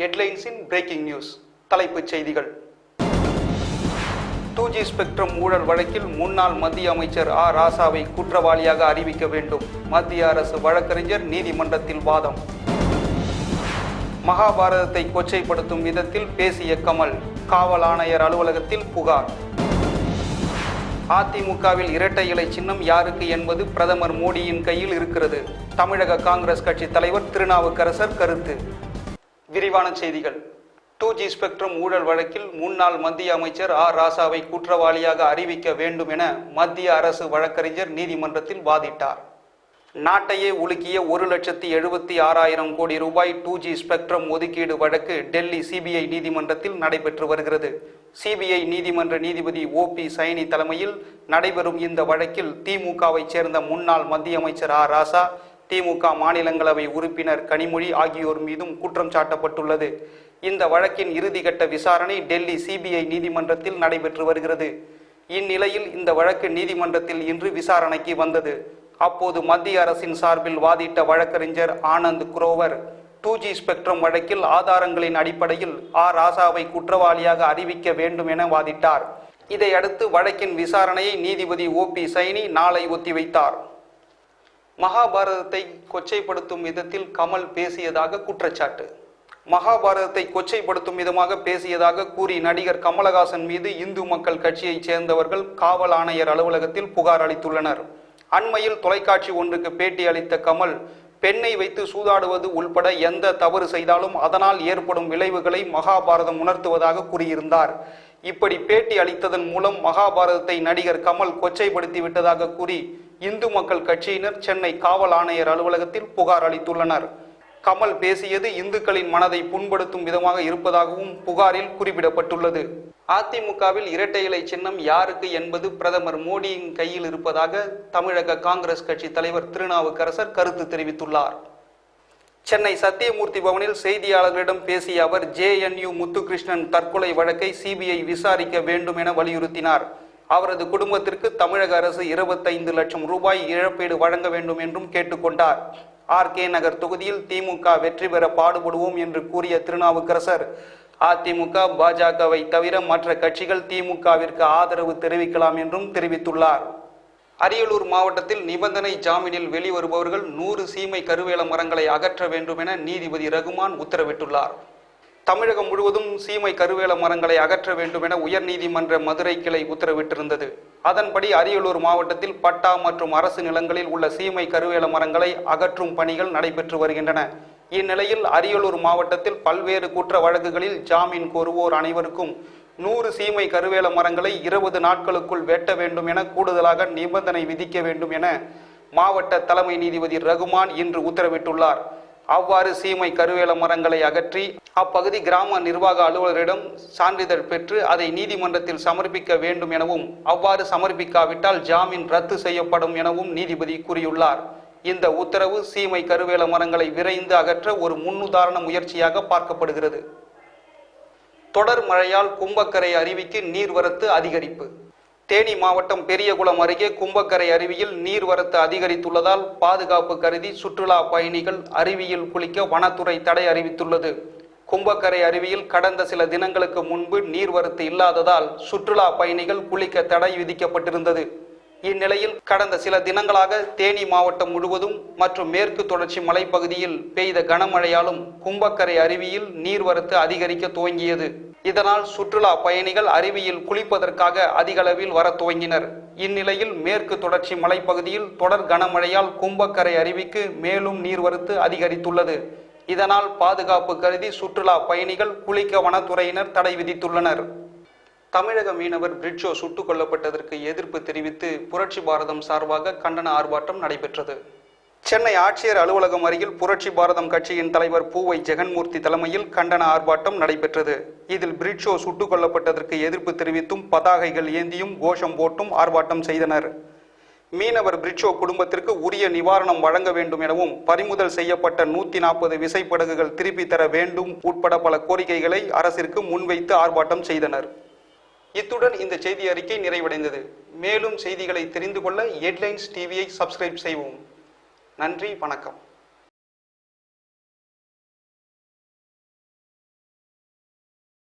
ஹெட்லைன்ஸின் breaking news தலைப்புச் செய்திகள். Two G spectrum ஊழல் வழக்கில் முன்னாள் மத்திய அமைச்சர் ஆ. ராசாவை குற்றவாளியாக அறிவிக்க வேண்டும். மத்திய அரசு வழக்கறிஞர் நீதிமன்றத்தில் வாதம். மகாபாரதத்தை கொச்சைப்படுத்தும் விதத்தில் பேசிய கமல் காவல் ஆணையர் அலுவலகத்தில் புகார். அதிமுகவில் இரட்டை இலை சின்னம் யாருக்கு என்பது பிரதமர் மோடியின் கையில் இருக்கிறது. தமிழக காங்கிரஸ் கட்சி தலைவர் திருநாவுக்கரசர் கருத்து. விரிவான செய்திகள். டூ ஜி ஸ்பெக்ட்ரம் ஊழல் வழக்கில் முன்னாள் மத்திய அமைச்சர் ஆர் ராசாவை குற்றவாளியாக அறிவிக்க வேண்டும் என மத்திய அரசு வழக்கறிஞர் நீதிமன்றத்தில் வாதிட்டார். நாட்டையே உலுக்கிய ஒரு லட்சத்தி எழுபத்தி ஆறாயிரம் கோடி ரூபாய் டூ ஜி ஸ்பெக்ட்ரம் ஒதுக்கீடு வழக்கு டெல்லி சிபிஐ நீதிமன்றத்தில் நடைபெற்று வருகிறது. சிபிஐ நீதிமன்ற நீதிபதி ஓ பி சைனி தலைமையில் நடைபெறும் இந்த வழக்கில் திமுகவைச் சேர்ந்த முன்னாள் மத்திய அமைச்சர் ஆர் ராசா திமுக மாநிலங்களவை உறுப்பினர் கனிமொழி ஆகியோர் மீதும் குற்றம் சாட்டப்பட்டுள்ளது. இந்த வழக்கின் இறுதிக்கட்ட விசாரணை டெல்லி சிபிஐ நீதிமன்றத்தில் நடைபெற்று வருகிறது. இந்நிலையில் இந்த வழக்கு நீதிமன்றத்தில் இன்று விசாரணைக்கு வந்தது. அப்போது மத்திய அரசின் சார்பில் வாதிட்ட வழக்கறிஞர் Anand Grover two G spectrum வழக்கில் ஆதாரங்களின் அடிப்படையில் ஆர் ராசாவை குற்றவாளியாக அறிவிக்க வேண்டும் என வாதிட்டார். இதையடுத்து வழக்கின் விசாரணையை நீதிபதி ஓ. பி. சைனி நாளை ஒத்திவைத்தார். மகாபாரதத்தை கொச்சைப்படுத்தும் விதத்தில் கமல் பேசியதாக குற்றச்சாட்டு. மகாபாரதத்தை கொச்சைப்படுத்தும் விதமாக பேசியதாக கூறி நடிகர் கமலஹாசன் மீது இந்து மக்கள் கட்சியைச் சேர்ந்தவர்கள் காவல் ஆணையர் அலுவலகத்தில் புகார் அளித்துள்ளனர். அண்மையில் தொலைக்காட்சி ஒன்றுக்கு பேட்டி அளித்த கமல் பெண்ணை வைத்து சூதாடுவது உள்பட எந்த தவறு செய்தாலும் அதனால் ஏற்படும் விளைவுகளை மகாபாரதம் உணர்த்துவதாக கூறியிருந்தார். இப்படி பேட்டி அளித்ததன் மூலம் மகாபாரதத்தை நடிகர் கமல் கொச்சைப்படுத்தி விட்டதாக கூறி இந்து மக்கள் கட்சியினர் சென்னை காவல் ஆணையர் அலுவலகத்தில் புகார் அளித்துள்ளனர். கமல் பேசியது இந்துக்களின் மனதை புண்படுத்தும் விதமாக இருப்பதாகவும் புகாரில் குறிப்பிடப்பட்டுள்ளது. அதிமுகவில் இரட்டை இலை சின்னம் யாருக்கு என்பது பிரதமர் மோடியின் கையில் இருப்பதாக தமிழக காங்கிரஸ் கட்சி தலைவர் திருநாவுக்கரசர் கருத்து தெரிவித்துள்ளார். சென்னை சத்தியமூர்த்தி பவனில் செய்தியாளர்களிடம் பேசிய அவர் ஜேஎன்யூ முத்துகிருஷ்ணன் தற்கொலை வழக்கை சிபிஐ விசாரிக்க வேண்டும் என வலியுறுத்தினார். அவரது குடும்பத்திற்கு தமிழக அரசு இருபத்தைந்து லட்சம் ரூபாய் இழப்பீடு வழங்க வேண்டும் என்றும் கேட்டுக்கொண்டார். ஆர். கே. நகர் தொகுதியில் திமுக வெற்றி பெற பாடுபடுவோம் என்று கூறிய திருநாவுக்கரசர் அதிமுக பாஜகவை தவிர மற்ற கட்சிகள் திமுகவிற்கு ஆதரவு தெரிவிக்கலாம் என்றும் தெரிவித்துள்ளார். அரியலூர் மாவட்டத்தில் நிபந்தனை ஜாமீனில் வெளிவருபவர்கள் நூறு சீமை கருவேல மரங்களை அகற்ற வேண்டும் என நீதிபதி ரகுமான் உத்தரவிட்டுள்ளார். தமிழகம் முழுவதும் சீமை கருவேல மரங்களை அகற்ற வேண்டும் என உயர்நீதிமன்ற மதுரை கிளை உத்தரவிட்டிருந்தது. அதன்படி அரியலூர் மாவட்டத்தில் பட்டா மற்றும் அரசு நிலங்களில் உள்ள சீமை கருவேல மரங்களை அகற்றும் பணிகள் நடைபெற்று வருகின்றன. இந்நிலையில் அரியலூர் மாவட்டத்தில் பல்வேறு குற்ற வழக்குகளில் ஜாமீன் கோருவோர் அனைவருக்கும் நூறு சீமை கருவேல மரங்களை இருபது நாட்களுக்குள் வெட்ட வேண்டும் என கூடுதலாக நிபந்தனை விதிக்க வேண்டும் என மாவட்ட தலைமை நீதிபதி ரகுமான் இன்று உத்தரவிட்டுள்ளார். அவ்வாறு சீமை கருவேல மரங்களை அகற்றி அப்பகுதி கிராம நிர்வாக அலுவலரிடம் சான்றிதழ் பெற்று அதை நீதிமன்றத்தில் சமர்ப்பிக்க வேண்டும் எனவும் அவ்வாறு சமர்ப்பிக்காவிட்டால் ஜாமீன் ரத்து செய்யப்படும் எனவும் நீதிபதி கூறியுள்ளார். இந்த உத்தரவு சீமை கருவேல மரங்களை விரைந்து அகற்ற ஒரு முன்னுதாரண முயற்சியாக பார்க்கப்படுகிறது. தொடர் மழையால் கும்பக்கரை அருவிக்கு நீர்வரத்து அதிகரிப்பு. தேனி மாவட்டம் பெரியகுளம் அருகே கும்பக்கரை அருவியில் நீர்வரத்து அதிகரித்துள்ளதால் பாதுகாப்பு கருதி சுற்றுலா பயணிகள் அருவியில் குளிக்க வனத்துறை தடை அறிவித்துள்ளது. கும்பக்கரை அருவியில் கடந்த சில தினங்களுக்கு முன்பு நீர்வரத்து இல்லாததால் சுற்றுலா பயணிகள் குளிக்க தடை விதிக்கப்பட்டிருந்தது. இந்நிலையில் கடந்த சில தினங்களாக தேனி மாவட்டம் முழுவதும் மற்றும் மேற்கு தொடர்ச்சி மலைப்பகுதியில் பெய்த கனமழையாலும் கும்பக்கரை அருவியில் நீர்வரத்து அதிகரிக்க துவங்கியது. இதனால் சுற்றுலா பயணிகள் அருவியில் குளிப்பதற்காக அதிகளவில் வர துவங்கினர். இந்நிலையில் மேற்கு தொடர்ச்சி மலைப்பகுதியில் தொடர் கனமழையால் கும்பக்கரை அருவிக்கு மேலும் நீர்வரத்து அதிகரித்துள்ளது. இதனால் பாதுகாப்பு கருதி சுற்றுலா பயணிகள் குளிக்க வனத்துறையினர் தடை விதித்துள்ளனர். தமிழக மீனவர் பிரிட்ஜோ சுட்டுக் கொல்லப்பட்டதற்கு எதிர்ப்பு தெரிவித்து புரட்சி பாரதம் சார்பாக கண்டன ஆர்ப்பாட்டம் நடைபெற்றது. சென்னை ஆட்சியர் அலுவலகம் அருகில் புரட்சி பாரதம் கட்சியின் தலைவர் பூவை ஜெகன்மூர்த்தி தலைமையில் கண்டன ஆர்ப்பாட்டம் நடைபெற்றது. இதில் பிரிட்ஷோ சுட்டுக் கொல்லப்பட்டதற்கு எதிர்ப்பு தெரிவித்தும் பதாகைகள் ஏந்தியும் கோஷம் போட்டும் ஆர்ப்பாட்டம் செய்தனர். மீனவர் பிரிட்ஜோ குடும்பத்திற்கு உரிய நிவாரணம் வழங்க வேண்டும் எனவும் பறிமுதல் செய்யப்பட்ட நூத்தி நாற்பது விசைப்படகுகள் திருப்பி தர வேண்டும் உட்பட பல கோரிக்கைகளை அரசிற்கு முன்வைத்து ஆர்ப்பாட்டம் செய்தனர். இத்துடன் இந்த செய்தி அறிக்கை நிறைவடைந்தது. மேலும் செய்திகளை தெரிந்து கொள்ள ஹெட்லைன்ஸ் டிவியை சப்ஸ்கிரைப் செய்வோம் நன்றி வணக்கம்.